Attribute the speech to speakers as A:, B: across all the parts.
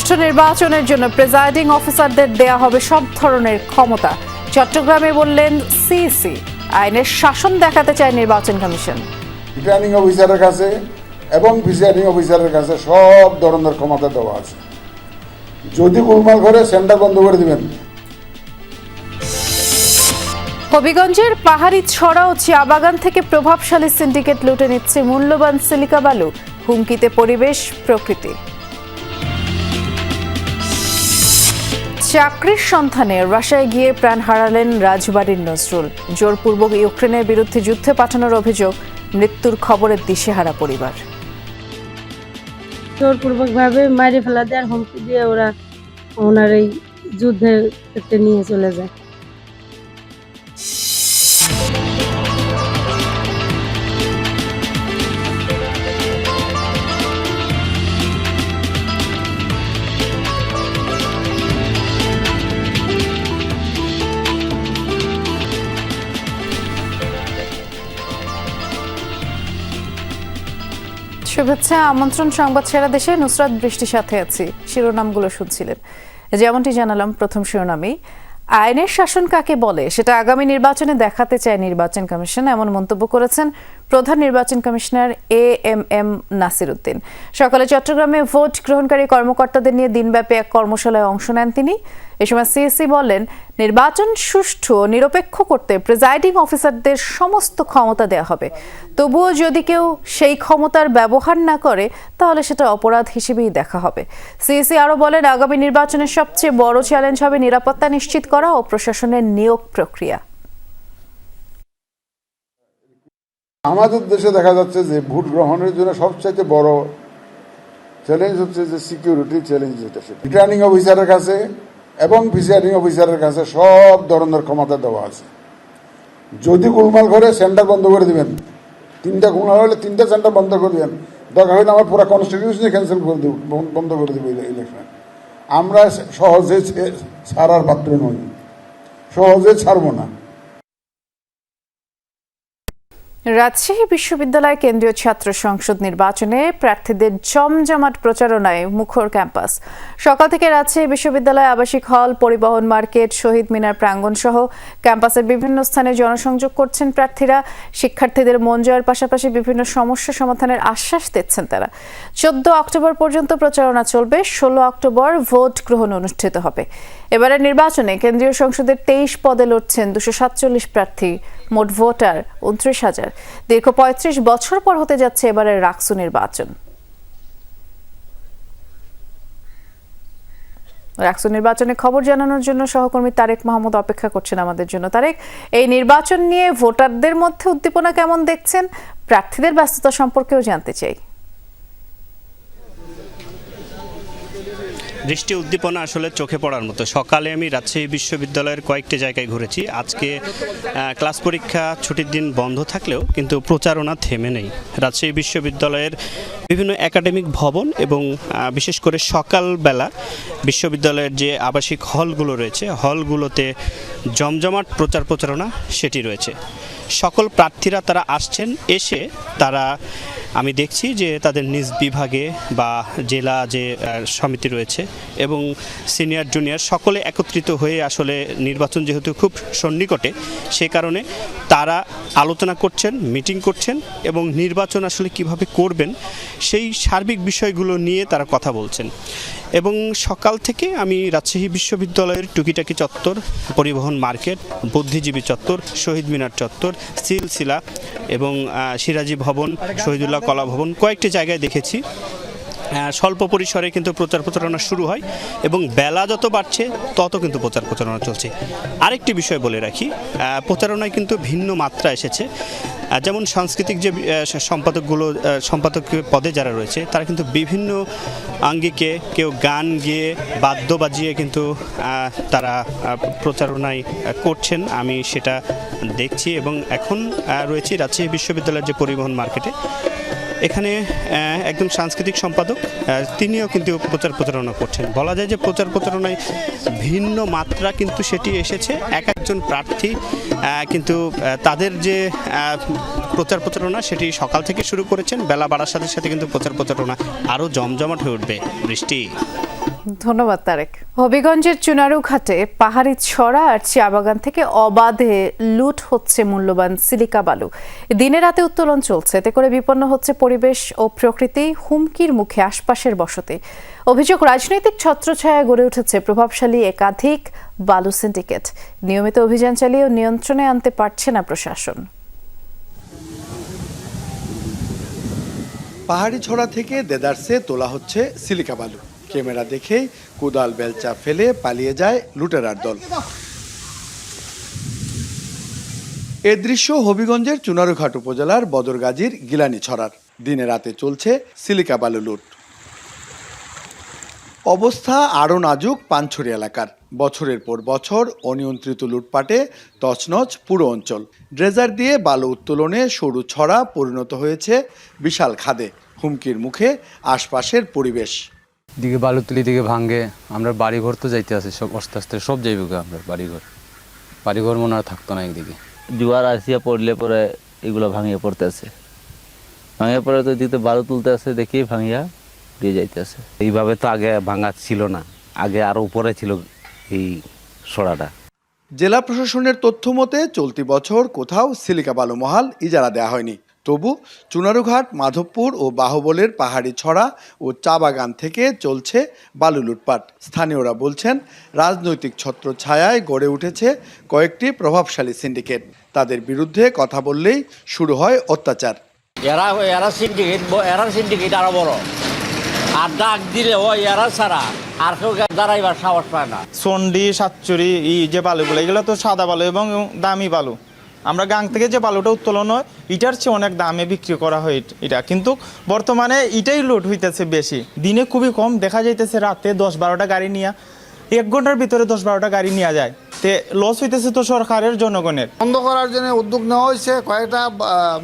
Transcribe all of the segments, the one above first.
A: সুষ্ঠু নির্বাচনের জন্য প্রিজাইডিং অফিসারদের দেয়া হবে সব ধরনের ক্ষমতা। চট্টগ্রামে বললেন সিসি আইনের শাসন দেখাতে চায় নির্বাচন কমিশন।
B: রিটার্নিং অফিসারের কাছে এবং প্রিসাইডিং অফিসারের কাছে সব ধরনের ক্ষমতা দেওয়া আছে। যদি গোলমাল করে সেন্টার বন্ধ করে দিবেন।
A: হবিগঞ্জের পাহাড়ি ছড়া ও চা বাগান থেকে প্রভাবশালী সিন্ডিকেট লুটে নিচ্ছে মূল্যবান সিলিকা বালু। হুমকিতে পরিবেশ প্রকৃতি। চাকরির সন্ধানে রাশিয়ায় গিয়ে প্রাণ হারালেন রাজবাড়ির নজরুল। জোরপূর্বক ইউক্রেনের বিরুদ্ধে যুদ্ধে পাঠানোর অভিযোগ, মৃত্যুর খবরের দিশেহারা পরিবার।
C: জোরপূর্বক ভাবে মারি ফেলা দেওয়ার হুমকি দিয়ে ওরা ওনার এই যুদ্ধের নিয়ে চলে যায়।
A: শুভেচ্ছা, আমন্ত্রণ, সংবাদ সেরা দেশে নুসরাত বৃষ্টির সাথে আছি। শিরোনামগুলো শুনছিলেন। যেমনটি জানালাম, প্রথম শিরোনামে আইনের শাসন কাকে বলে? সেটা আগামী নির্বাচনে দেখাতে চায় নির্বাচন কমিশন, এমন মন্তব্য করেছেন প্রধান নির্বাচন commissioner A M M Nasir Uddin সকালে চট্টগ্রামে ভোট গ্রহণকারী কর্মকর্তাদের নিয়ে দিনব্যাপী এক কর্মশালায় অংশ নেন তিনি। এ সময় সিএসসি বলেন, নির্বাচন সুষ্ঠু ও নিরপেক্ষ করতে প্রিজাইডিং অফিসারদের সমস্ত ক্ষমতা দেওয়া হবে। তবুও যদি কেউ সেই ক্ষমতার ব্যবহার না করে, তাহলে সেটা অপরাধ হিসেবেই দেখা হবে। সিএসসি আরও বলেন, আগামী নির্বাচনের সবচেয়ে বড় চ্যালেঞ্জ হবে নিরাপত্তা নিশ্চিত করা ও প্রশাসনের নিয়োগ প্রক্রিয়া।
B: আমাদের দেশে দেখা যাচ্ছে যে ভোট গ্রহণের জন্য সবচাইতে বড় চ্যালেঞ্জ হচ্ছে যে সিকিউরিটি চ্যালেঞ্জ যেটা রিটার্নিং অফিসারের কাছে এবং প্রিসাইডিং অফিসারের কাছে সব ধরনের ক্ষমতা দেওয়া আছে। যদি গোলমাল করে সেন্টার বন্ধ করে দেবেন, তিনটা গোলমাল হলে তিনটা সেন্টার বন্ধ করে দেবেন। দরকার হলে আমার পুরো কনস্টিটিউশনই ক্যান্সেল করে দেব, বন্ধ করে দেবো ইলেকশন আমরা সহজে ছাড়ার পাত্র নই। সহজে ছাড়বো না।
A: রাজশাহী বিশ্ববিদ্যালয় কেন্দ্রীয় ছাত্র সংসদ নির্বাচনে প্রার্থীদের জমজমাট প্রচারণায় মুখর ক্যাম্পাস। সকাল থেকে রাজশাহী বিশ্ববিদ্যালয় আবাসিক হল, পরিবহন মার্কেট, শহীদ মিনার প্রাঙ্গণ সহ ক্যাম্পাসের বিভিন্ন স্থানে জনসংযোগ করছেন প্রার্থীরা। শিক্ষার্থীদের মন জয়ের পাশাপাশি বিভিন্ন সমস্যা সমাধানের আশ্বাস দিচ্ছেন তারা। চোদ্দ অক্টোবর পর্যন্ত প্রচারণা চলবে, ষোলো অক্টোবর ভোট গ্রহণ অনুষ্ঠিত হবে। এবারের নির্বাচনে কেন্দ্রীয় সংসদের তেইশ পদে লড়ছেন দুশো সাতচল্লিশ প্রার্থী, মোট ভোটার উনত্রিশ হাজার। দীর্ঘ পঁয়ত্রিশ বছর পর হতে যাচ্ছে এবারের রাকসু নির্বাচন। রাকসু নির্বাচনের খবর জানানোর জন্য সহকর্মী তারেক মাহমুদ অপেক্ষা করছেন আমাদের জন্য। তারেক, এই নির্বাচন নিয়ে ভোটারদের মধ্যে উদ্দীপনা কেমন দেখছেন? প্রার্থীদের ব্যস্ততা সম্পর্কেও জানতে চাই।
D: বৃষ্টি উদ্দীপনা আসলে চোখে পড়ার মতো। সকালে আমি রাজশাহী বিশ্ববিদ্যালয়ের কয়েকটি জায়গায় ঘুরেছি। আজকে ক্লাস পরীক্ষা ছুটির দিন বন্ধ থাকলেও কিন্তু প্রচারণা থেমে নেই। রাজশাহী বিশ্ববিদ্যালয়ের বিভিন্ন একাডেমিক ভবন এবং বিশেষ করে সকালবেলা বিশ্ববিদ্যালয়ের যে আবাসিক হলগুলো রয়েছে, হলগুলোতে জমজমাট প্রচার প্রচারণা সেটি রয়েছে। সকল প্রার্থীরা তারা আসছেন, এসে তারা, আমি দেখছি যে তাদের নিজ বিভাগে বা জেলা যে সমিতি রয়েছে এবং সিনিয়র, জুনিয়র সকলে একত্রিত হয়ে আসলে নির্বাচন যেহেতু খুব সন্নিকটে, সে কারণে তারা আলোচনা করছেন, মিটিং করছেন এবং নির্বাচন আসলে কীভাবে করবেন সেই সার্বিক বিষয়গুলো নিয়ে তারা কথা বলছেন। এবং সকাল থেকে আমি রাজশাহী বিশ্ববিদ্যালয়ের টুকিটাকি চত্বর, পরিবহন মার্কেট, বুদ্ধিজীবী চত্বর, শহীদ মিনার চত্বর, সিলসিলা এবং সিরাজি ভবন, শহীদুল্লাহ কলা ভবন, কয়েকটি জায়গায় দেখেছি। স্বল্প পরিসরে কিন্তু প্রচার প্রচারণা শুরু হয় এবং বেলা যত বাড়ছে, তত কিন্তু প্রচার প্রচারণা চলছে। আরেকটি বিষয় বলে রাখি প্রচারণায় কিন্তু ভিন্ন মাত্রা এসেছে। যেমন সাংস্কৃতিক যে সম্পাদকগুলো সম্পাদক পদে যারা রয়েছে, তারা কিন্তু বিভিন্ন আঙ্গিকে কেউ গান গেয়ে, বাদ্য বাজিয়ে কিন্তু তারা প্রচারণায় করছেন। আমি সেটা দেখছি এবং এখন রয়েছি রাজশাহী বিশ্ববিদ্যালয়ের যে পরিবহন মার্কেটে। এখানে একদম সাংস্কৃতিক সম্পাদক তিনিও কিন্তু প্রচার প্রচারণা করছেন। বলা যায় যে প্রচার প্রচারণায় ভিন্ন মাত্রা কিন্তু সেটি এসেছে। এক একজন প্রার্থী কিন্তু তাদের যে প্রচার প্রচারণা সেটি সকাল থেকে শুরু করেছেন, বেলা বাড়ার সাথে সাথে কিন্তু প্রচার প্রচারণা আরও জমজমাট হয়ে উঠবে। বৃষ্টি।
A: ধন্যবাদ, তারেক। হবিগঞ্জের চুনারুঘাটে পাহাড়ি ছড়া আর চা বাগান থেকে অবাধে লুট হচ্ছে মূল্যবান সিলিকা বালু। দিনে রাতে উত্তোলন চলছে, এতে করে বিপন্ন হচ্ছে পরিবেশ ও প্রকৃতি হুমকির মুখে আশপাশের বসতি। অভিযোগ, রাজনৈতিক ছত্রছায়া গড়ে উঠেছে। প্রভাবশালী একাধিক বালু সিন্ডিকেট। নিয়মিত অভিযান চালিয়েও নিয়ন্ত্রণে আনতে পারছে না প্রশাসন।
E: পাহাড়ি ছড়া থেকে দেদারসে তোলা হচ্ছে সিলিকা বালু। ক্যামেরা দেখেই কোদাল বেলচা ফেলে পালিয়ে যায় লুটেরার দল। এ দৃশ্য হবিগঞ্জের চুনারুঘাট উপজেলার বদরগাজীর গিলানি ছড়ার। দিনে রাতে চলছে সিলিকা বালু লুট। অবস্থা আরও নাজুক পানছড়ি এলাকার। বছরের পর বছর অনিয়ন্ত্রিত লুটপাটে তছনছ পুরো অঞ্চল। ড্রেজার দিয়ে বালু উত্তোলনে সরু ছড়া পরিণত হয়েছে বিশাল খাদে। হুমকির মুখে আশপাশের পরিবেশ।
F: দিকে বালুতলি দিকে ভাঙ্গে। আমরা বাড়িঘর তো যাইতে আছি সব আস্তে আস্তে সব যাইব গো আমরা বাড়িঘর। বাড়িঘর মনে আর থাকতো না একদিকে।
G: জোয়ার আসিয়া পড়লে পরে এগুলো ভাঙিয়ে পড়তেছে। ভাঙিয়ে পড়ে তো দিতে বালু তুলতে আছে দেখি ভাঙিয়া দিয়ে যাইতেছে।
H: এইভাবে তো আগে ভাঙা ছিল না আগে আরও উপরে ছিল এই সরাটা
E: জেলা প্রশাসনের তথ্য মতে চলতি বছর কোথাও সিলিকা বালু মহাল ইজারা দেওয়া হয়নি। তবু চুনারুঘাট মাধবপুর ও বাহুবলের পাহাড়ি ছড়া ও চা বাগান থেকে চলছে বালু লুটপাট। স্থানীয়রা বলছেন রাজনৈতিক ছত্র ছায়ায় গড়ে উঠেছে কয়েকটি প্রভাবশালী সিন্ডিকেট। তাদের বিরুদ্ধে কথা বললেই শুরু হয় অত্যাচার।
I: এরা এরা সিন্ডিকেট এরা সিন্ডিকেট আরও বড়। আর ডাক দিলে ও এরা ছাড়া আর কেউ দাঁড়াইবার সাহস পায় না।
J: সন্ডি সাতচুরি এই যে বালুগুলো এগুলো তো সাদা বালু এবং দামি বালু। আমরা গাং থেকে যে বালুটা উত্তোলন হয় এটার চেয়ে অনেক দামে বিক্রি করা হয় এটা কিন্তু বর্তমানে এটাই লোড হইতেছে বেশি। দিনে খুবই কম দেখা যাইতেছে রাতে দশ বারোটা গাড়ি নিয়ে এক ঘণ্টার ভিতরে দশ বারোটা গাড়ি নেওয়া যায়। তে লস হইতেছে তো সরকারের জনগণের।
K: বন্ধ করার জন্য উদ্যোগ নেওয়া হয়েছে কয়েকটা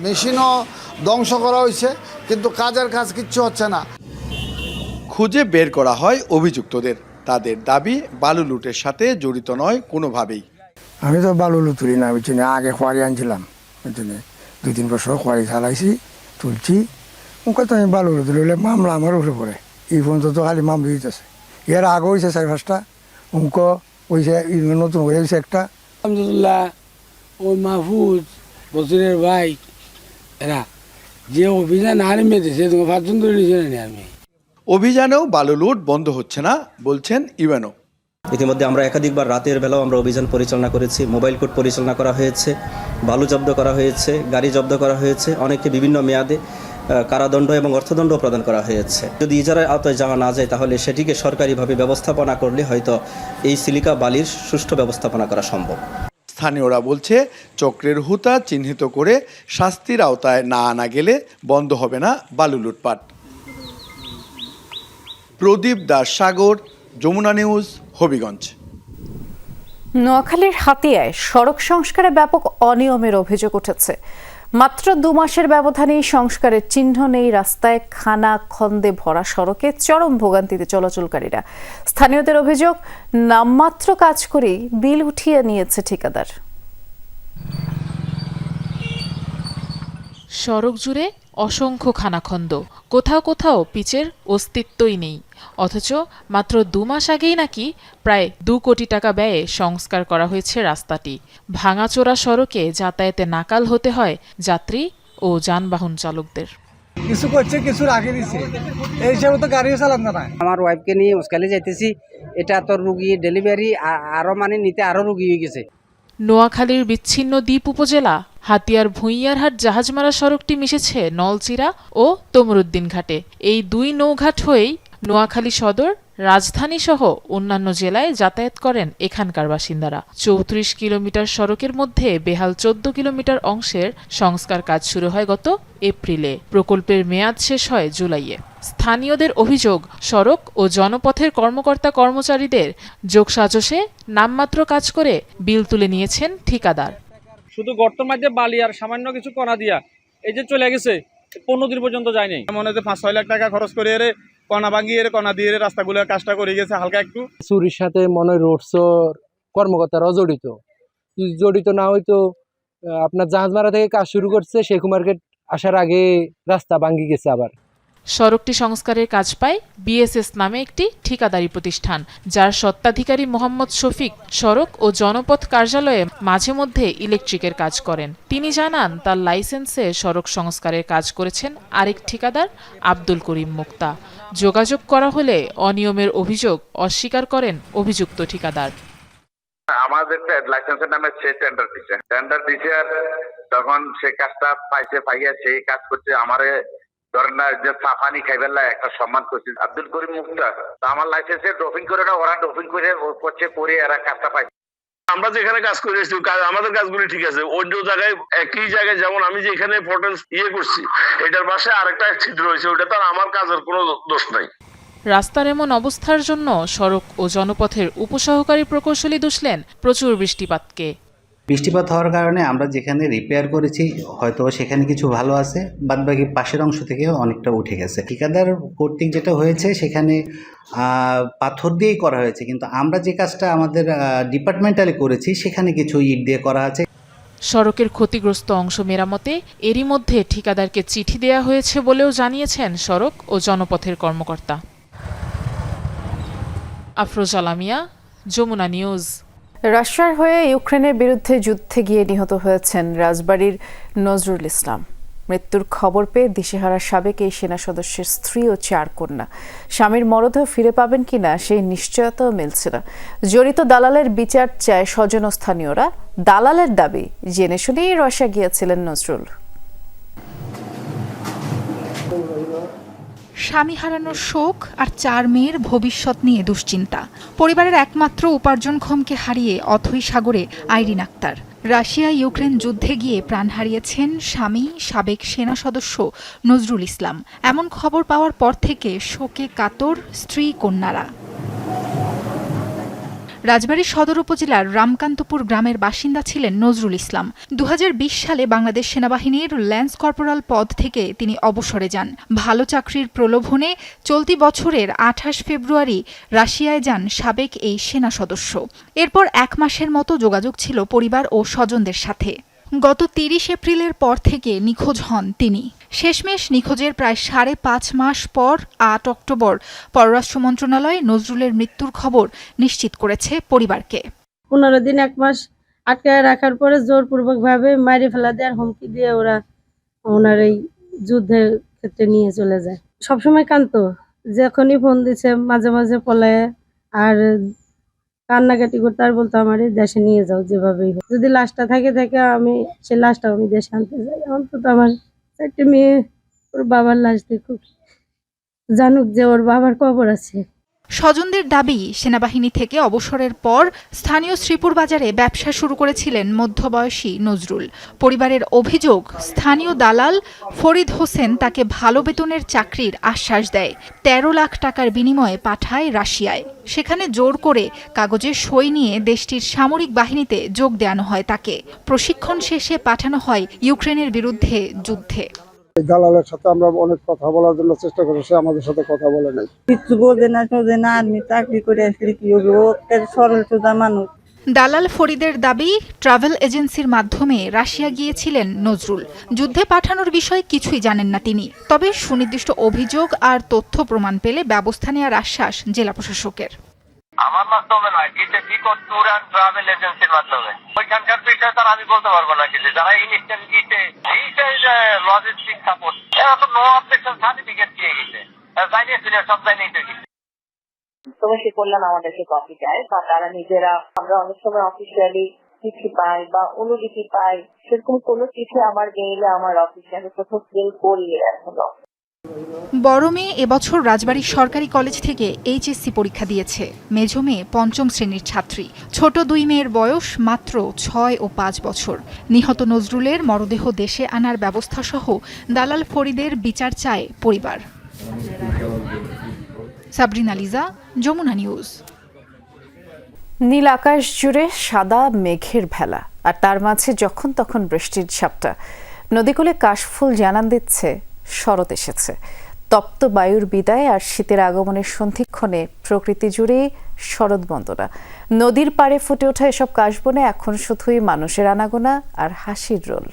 K: মেশিনও ধ্বংস করা হয়েছে কিন্তু কাজের কাজ কিচ্ছু হচ্ছে না।
E: খুঁজে বের করা হয় অভিযুক্তদের। তাদের দাবি বালু লুটের সাথে জড়িত নয় কোনোভাবেই।
K: আমি তো বালু তুলি না বুঝছি আগে খোয়ারি আনছিলাম বুঝছি দুই তিন বছর খোয়ারি চালাইছি তুলছি। ওকে তো আমি বালু তুলি মামলা আমার উঠে পড়ে। এই পর্যন্ত তো খালি মামলা দিতেছে এর আগে হয়েছে চারি পাঁচটা। অঙ্ক হয়েছে নতুন হয়ে গেছে একটা।
L: আলহামদুলিল্লাহ ওই মাহফুজ বসিরের ভাই এরা যে অভিযান আর্মি দিয়েছে তোমার পাঁচজন ধরে নিয়েছে আমি?
E: অভিযানেও বালু লুট বন্ধ হচ্ছে না বলছেন ইউএনও।
G: ইতিমধ্যে আমরা একাধিকবার রাতের বেলাও আমরা অভিযান পরিচালনা করেছি মোবাইল কোর্ট পরিচালনা করা হয়েছে বালু জব্দ করা হয়েছে গাড়ি জব্দ করা হয়েছে অনেকে বিভিন্ন মেয়াদে কারাদণ্ড এবং অর্থদণ্ড প্রদান করা হয়েছে। যদি ইজারার আওতায় যাওয়া না যায় তাহলে সেটিকে সরকারিভাবে ব্যবস্থাপনা করলে হয়তো এই সিলিকা বালির সুষ্ঠু ব্যবস্থাপনা করা সম্ভব।
E: স্থানীয়রা বলছে চক্রের হুতা চিহ্নিত করে শাস্তির আওতায় না আনা গেলে বন্ধ হবে না বালু লুটপাট। প্রদীপ দাস সাগর, যমুনা নিউজ, হবিগঞ্জ।
A: নোয়াখালীর হাতিয়ায় সড়ক সংস্কারে ব্যাপক অনিয়মের অভিযোগ উঠেছে। মাত্র দু মাসের ব্যবধানেই সংস্কারের চিহ্ন নেই রাস্তায় খানা, খন্দে ভরা সড়কে চরম ভোগান্তিতে চলাচলকারীরা। স্থানীয়দের অভিযোগ, নামমাত্র কাজ করেই বিল উঠিয়ে নিয়েছে ঠিকাদার।
M: সড়ক জুড়ে অসংখ্য খানাখন্দ। কোথাও কোথাও পিচের অস্তিত্বই নেই। অথচ মাত্র দু মাস আগেই নাকি প্রায় দু কোটি টাকা ব্যয়ে সংস্কার করা হয়েছে রাস্তাটি। ভাঙাচোরা সড়কে যাতায়াতে নাকাল হতে হয় যাত্রী ও যানবাহন চালকদের।
L: কিছু করছে কিছু রাখে দিছে। এই হিসাবে তো গাড়িও চালান না
I: আমার ওয়াইফকে নিয়ে উস্কালে যাইতেছি। এটা তো রুগী ডেলিভারি আরও মানে নিতে আরও রুগী হয়ে গেছে।
M: নোয়াখালীর বিচ্ছিন্ন দ্বীপ উপজেলা, হাতিয়ার ভুঁইয়ারহাট জাহাজমারা সড়কটি মিশেছে নলচিরা ও তমরুদ্দিন ঘাটে। এই দুই নৌঘাট হয়েই নোয়াখালী সদর রাজধানী সহ অন্যান্য জেলায় যাতায়াত করেন এখানকার বাসিন্দারা। চৌত্রিশ কিলোমিটার সড়কের মধ্যে বেহাল চোদ্দ কিলোমিটার অংশের সংস্কার কাজ শুরু হয় গত এপ্রিলে। প্রকল্পের মেয়াদ শেষ হয় জুলাইয়ে। স্থানীয়দের অভিযোগ সড়ক ও জনপথের কর্মকর্তা কর্মচারীদের যোগসাজশে নামমাত্র কাজ করে বিল তুলে নিয়েছেন ঠিকাদার।
J: শুধু গর্ত মাঝে বালি আর সামান্য কিছু কণা দিয়া এই যে চলে গেছে পনেরো দিন পর্যন্ত যায়নি। মনে হচ্ছে পাঁচ ছয় লাখ টাকা খরচ করে এরে কণা ভাঙিয়ে এরে কণা দিয়ে এরে রাস্তাগুলো কাজটা করে গেছে হালকা একটু।
L: চুরির সাথে মনে হয় রোডসর কর্মকর্তারাও জড়িত। জড়িত না হয়তো আপনার জাহাজমারা থেকে কাজ শুরু করছে শেখু মার্কেট আসার আগে রাস্তা ভাঙ্গি গেছে আবার।
M: সড়কটি সংস্কারের কাজ পায় বিএসএস নামে একটি ঠিকাদারি প্রতিষ্ঠান যার স্বত্বাধিকারী মোহাম্মদ শফিক সড়ক ও জনপথ কার্যালয়ে মাঝে মধ্যে ইলেকট্রিকের কাজ করেন। তিনি জানান তার লাইসেন্সে সড়ক সংস্কারের কাজ করেছেন আরেক ঠিকাদার আব্দুল করিম মুক্তা। যোগাযোগ করা হলে অনিয়মের অভিযোগ অস্বীকার করেন অভিযুক্ত ঠিকাদার।
N: আমাদের লাইসেন্সের নামে সে টেন্ডার দিছে। টেন্ডার দিছে তখন সে কাজটা পাইছে, পাইয়া সেই কাজ করছে, আমারে ধরেন না, যে চা পানি খাইবেন না একটা সম্মান করছে। আব্দুল করিম মুক্তা আমার লাইসেন্সে ড্রপিং করে না, ওরা ড্রপিং করে করছে, করে এরা কাজটা পাইছে।
O: আমরা যেখানে কাজ করে এসেছি আমাদের কাজগুলি ঠিক আছে। অন্য জায়গায়, একই জায়গায় যেমন আমি যেখানে হোটেল ইয়ে করছি, এটার পাশে আরেকটা ছিদ্র রয়েছে ওটা তার আমার কাজের কোনো দোষ নাই।
M: রাস্তার এমন অবস্থার জন্য সড়ক ও জনপথের উপসহকারী প্রকৌশলী দুষলেন প্রচুর বৃষ্টিপাতকে।
P: বৃষ্টিপাত হওয়ার কারণে আমরা যেখানে রিপেয়ার করেছি, হয়তো সেখানে কিছু ভালো আছে বাদ বাকি পাশের অংশ থেকে অনেকটা উঠে গেছে। ঠিকাদার কর্তৃক যেটা হয়েছে, সেখানে পাথর দিয়েই করা হয়েছে। কিন্তু আমরা যে কাজটা আমাদের ডিপার্টমেন্টালি করেছি, সেখানে কিছু ইট দিয়ে করা আছে।
M: সড়কের ক্ষতিগ্রস্ত অংশ মেরামতে এরই মধ্যে ঠিকাদারকে চিঠি দেয়া হয়েছে বলেও জানিয়েছেন সড়ক ও জনপথের কর্মকর্তা। আফরোজ আলামিয়া যমুনা নিউজ।
A: রাশিয়ার হয়ে ইউক্রেনের বিরুদ্ধে যুদ্ধে গিয়ে নিহত হয়েছেন রাজবাড়ির নজরুল ইসলাম। মৃত্যুর খবর পেয়ে দিশেহারা সাবেক এই সেনা সদস্যের স্ত্রী ও চার কন্যা। স্বামীর মরদেহ ফিরে পাবেন কিনা সেই নিশ্চয়তাও মিলছে না। জড়িত দালালের বিচার চায় স্বজন স্থানীয়রা। দালালের দাবি, জেনে শুনেই রাশিয়া গিয়েছিলেন নজরুল।
Q: স্বামী হারানোর শোক আর চার মেয়ের ভবিষ্যৎ নিয়ে দুশ্চিন্তা। পরিবারের একমাত্র উপার্জনক্ষমকে হারিয়ে অথই সাগরে আইরিন আক্তার। রাশিয়া ইউক্রেন যুদ্ধে গিয়ে প্রাণ হারিয়েছেন স্বামী, সাবেক সেনা সদস্য নজরুল ইসলাম। এমন খবর পাওয়ার পর থেকে শোকে কাতর স্ত্রী কন্যারা। রাজবাড়ী সদর উপজেলার রামকান্তপুর গ্রামের বাসিন্দা ছিলেন নজরুল ইসলাম। দু হাজার বিশ সালে বাংলাদেশ সেনাবাহিনীর ল্যান্স কর্পোরাল পদ থেকে তিনি অবসরে যান। ভালো চাকরির প্রলোভনে চলতি বছরের আঠাশ ফেব্রুয়ারি রাশিয়ায় যান সাবেক এই সেনা সদস্য। এরপর এক মাসের মতো যোগাযোগ ছিল পরিবার ও স্বজনদের সাথে। গত তিরিশ এপ্রিলের পর থেকে নিখোঁজ হন তিনি। শেষমেশ নিখোঁজের প্রায় সাড়ে পাঁচ মাস পর আট অক্টোবর পররাষ্ট্র মন্ত্রণালয় নজরুলের মৃত্যুর খবর নিশ্চিত করেছে পরিবারকে।
C: পনেরো দিন এক মাস আটকায় রাখার পরে জোরপূর্বক ভাবে মারি ফেলা দেওয়ার হুমকি দিয়ে ওরা ওনার এই যুদ্ধের ক্ষেত্রে নিয়ে চলে যায়। সবসময় কান্ত যখনই ফোন দিছে মাঝে মাঝে পলায় আর কান্নাকাটি করতে, আর বলতো আমার, দেশে নিয়ে যাও যেভাবেই হোক। যদি লাশটা থাকে থাকে আমি, সে লাশটা আমি দেশে আনতে চাই অন্তত আমার চারটে মেয়ে ওর বাবার লাশ দেখুক। জানুক যে ওর বাবার কবর আছে।
Q: স্বজনদের দাবি, সেনাবাহিনী থেকে অবসরের পর স্থানীয় শ্রীপুর বাজারে ব্যবসা শুরু করেছিলেন মধ্যবয়সী নজরুল। পরিবারের অভিযোগ, স্থানীয় দালাল ফরিদ হোসেন তাকে ভালো বেতনের চাকরির আশ্বাস দেয়। তেরো লাখ টাকার বিনিময়ে পাঠায় রাশিয়ায়। সেখানে জোর করে কাগজে সই নিয়ে দেশটির সামরিক বাহিনীতে যোগ দেওয়ানো হয় তাকে। প্রশিক্ষণ শেষে পাঠানো হয় ইউক্রেনের বিরুদ্ধে যুদ্ধে।
K: দালালের সাথে আমরা অনেক কথা বলার জন্য চেষ্টা করি সে আমাদের সাথে কথা বলে নাই।
R: কিচ্ছু বোঝে না সোজে না আর্মি চাকরি করে আসলে কি হবে? ও সরল সোজা মানুষ।
Q: দালাল ফরিদের দাবি ট্রাভেল এজেন্সির মাধ্যমে রাশিয়া গিয়েছিলেন নজরুল। যুদ্ধে পাঠানোর বিষয়ে কিছুই জানেন না তিনি। তবে সুনির্দিষ্ট অভিযোগ আর তথ্য প্রমাণ পেলে ব্যবস্থা নেওয়ার আশ্বাস জেলা প্রশাসকের।
I: আমার মাধ্যমে নয় গিতে টিকট ট্যুর অ্যান্ড ট্রাভেল এজেন্সির মাধ্যমে। ওইখানকার বিষয়ে তার আমি বলতে পারব না কিছু। যারা ইনস্ট্যান্ট গিতে লজিস্টিক সাপোর্ট এরা তো নো অবজেকশন সার্টিফিকেট দিয়ে গেছে। জানিয়ে শুনে সব জানিয়ে
R: তবে সে করলাম আমাদেরকে কপি চায় বা তারা নিজেরা, আমরা অনেক সময় অফিসিয়ালি চিঠি পাই, বা অনুলিপি পাই। সেরকম কোনো চিঠি আমার মেইলে আমার অফিসে আমি কোথাও ফিল করি এখনও
Q: বড় মেয়ে এবছর রাজবাড়ী সরকারি কলেজ থেকে এইচএসসি পরীক্ষা দিয়েছে। মেঝো মেয়ে পঞ্চম শ্রেণির ছাত্রী। ছোট দুই মেয়ের বয়স মাত্র ছয় ও পাঁচ বছর। নিহত নজরুলের মরদেহ দেশে আনার ব্যবস্থা সহ দালাল ফরিদের বিচার চায় পরিবার। সাবরিনা লিজা, যমুনা নিউজ।
A: নীল আকাশ জুড়ে সাদা মেঘের ভেলা। আর তার মাঝে যখন তখন বৃষ্টির ঝাপটা। নদীকুলে কাশফুল জানান দিচ্ছে শরৎ এসেছে। তপ্ত বায়ুর বিদায় আর শীতের আগমনের সন্ধিক্ষণে প্রকৃতি জুড়েই শরৎ বন্দনা। নদীর পাড়ে ফুটে ওঠা এসব কাশবনে এখন শুধুই মানুষের আনাগোনা আর হাসির রোল।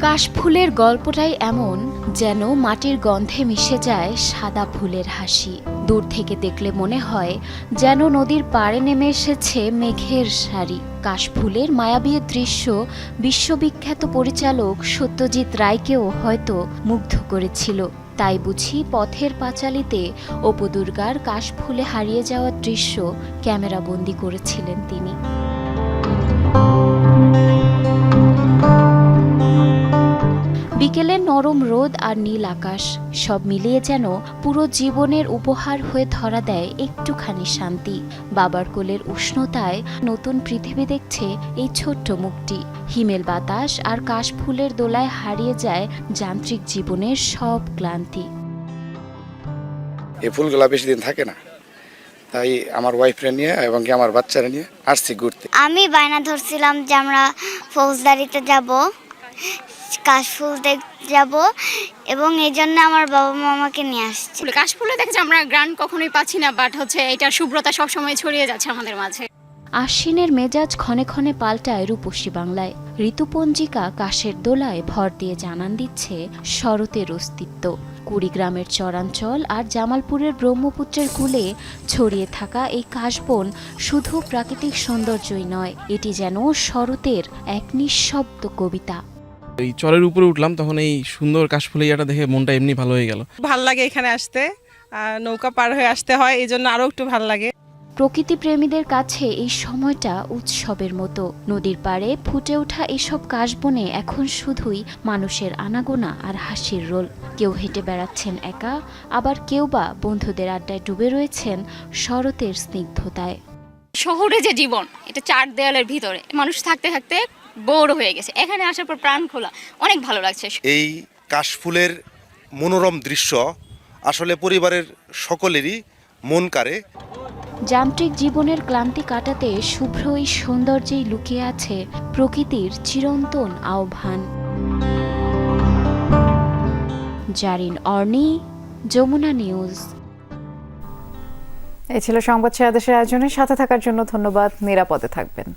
S: কাশফুলের গল্পটাই এমন যেন মাটির গন্ধে মিশে যায় সাদা ফুলের হাসি। দূর থেকে দেখলে মনে হয় যেন নদীর পাড়ে নেমে এসেছে মেঘের সারি। কাশফুলের মায়াবী দৃশ্য বিশ্ববিখ্যাত পরিচালক সত্যজিৎ রায়কেও হয়তো মুগ্ধ করেছিল। তাই বুঝি পথের পাঁচালিতে অপু দুর্গার কাশফুলে হারিয়ে যাওয়ার দৃশ্য ক্যামেরাবন্দি করেছিলেন তিনি। বিকেলে নরম রোদ আর নীল আকাশ সব মিলিয়ে যেন পুরো জীবনের উপহার হয়ে ধরা দেয় একটুখানি শান্তি। বাবার কোলের উষ্ণতায় নতুন পৃথিবী দেখছে এই ছোট্ট মুখটি। হিমেল বাতাস আর কাশফুলের দোলায় হারিয়ে যায় যান্ত্রিক জীবনের সব ক্লান্তি।
T: এই ফুলগুলা বেশি দিন থাকে না। তাই আমার ওয়াইফরে নিয়ে এবং আমার বাচ্চারা নিয়ে আসছি ঘুরতে।
U: আমি বায়না ধরছিলাম যে আমরা ফৌজদারিতে যাব। কাশফুল দেখতে যাব এবং এই জন্য আমার বাবা মা আমাকে নিয়ে আসছে।
V: কাশফুলে দেখেছি আমরা গ্রান্ড কখনোই পাচ্ছি না বাট হচ্ছে এটা শুভ্রতা সবসময় ছড়িয়ে যাচ্ছে আমাদের মাঝে।
S: আশ্বিনের মেজাজ ক্ষণে ক্ষণে পাল্টায় রূপসী বাংলায়। ঋতুপঞ্জিকা কাশের দোলায় ভর দিয়ে জানান দিচ্ছে শরতের অস্তিত্ব। কুড়িগ্রামের চরাঞ্চল আর জামালপুরের ব্রহ্মপুত্রের কূলে ছড়িয়ে থাকা এই কাশবন শুধু প্রাকৃতিক সৌন্দর্যই নয় এটি যেন শরতের এক নিঃশব্দ কবিতা।
W: এই চরের উপরে উঠলাম তখন এই সুন্দর কাশফুল ইয়াটা দেখে মনটা এমনি ভালো হয়ে গেল।
X: ভালো লাগে এখানে আসতে নৌকা পার হয়ে আসতে হয় এই জন্য আরও একটু ভালো লাগে।
S: প্রকৃতি প্রেমীদের কাছে এই সময়টা উৎসবের মতো। নদীর পাড়ে ফুটে ওঠা এসব কাশবনে এখন শুধুই মানুষের আনাগোনা আর হাসির রোল। কেউ হেঁটে বেড়াচ্ছেন একা আবার কেউ বা বন্ধুদের আড্ডায় ডুবে রয়েছেন শরতের স্নিগ্ধতায়।
V: শহরে যে জীবন এটা চার দেয়ালের ভিতরে। মানুষ থাকতে থাকতে বোর হয়ে গেছে। এখানে আসার পর প্রাণ খোলা। অনেক ভালো লাগছে।
Y: এই কাশফুলের মনোরম দৃশ্য আসলে পরিবারের সকলেরই মন কাড়ে।
S: যান্ত্রিক জীবনের ক্লান্তি কাটাতে শুভ্র এই সৌন্দর্যেই লুকিয়ে আছে প্রকৃতির চিরন্তন আহ্বান। জারিন অর্নি যমুনা নিউজ।
A: এই ছিল সংবাদ শেয়ার দেশের আয়োজনে। সাথে থাকার জন্য ধন্যবাদ। নিরাপদে থাকবেন।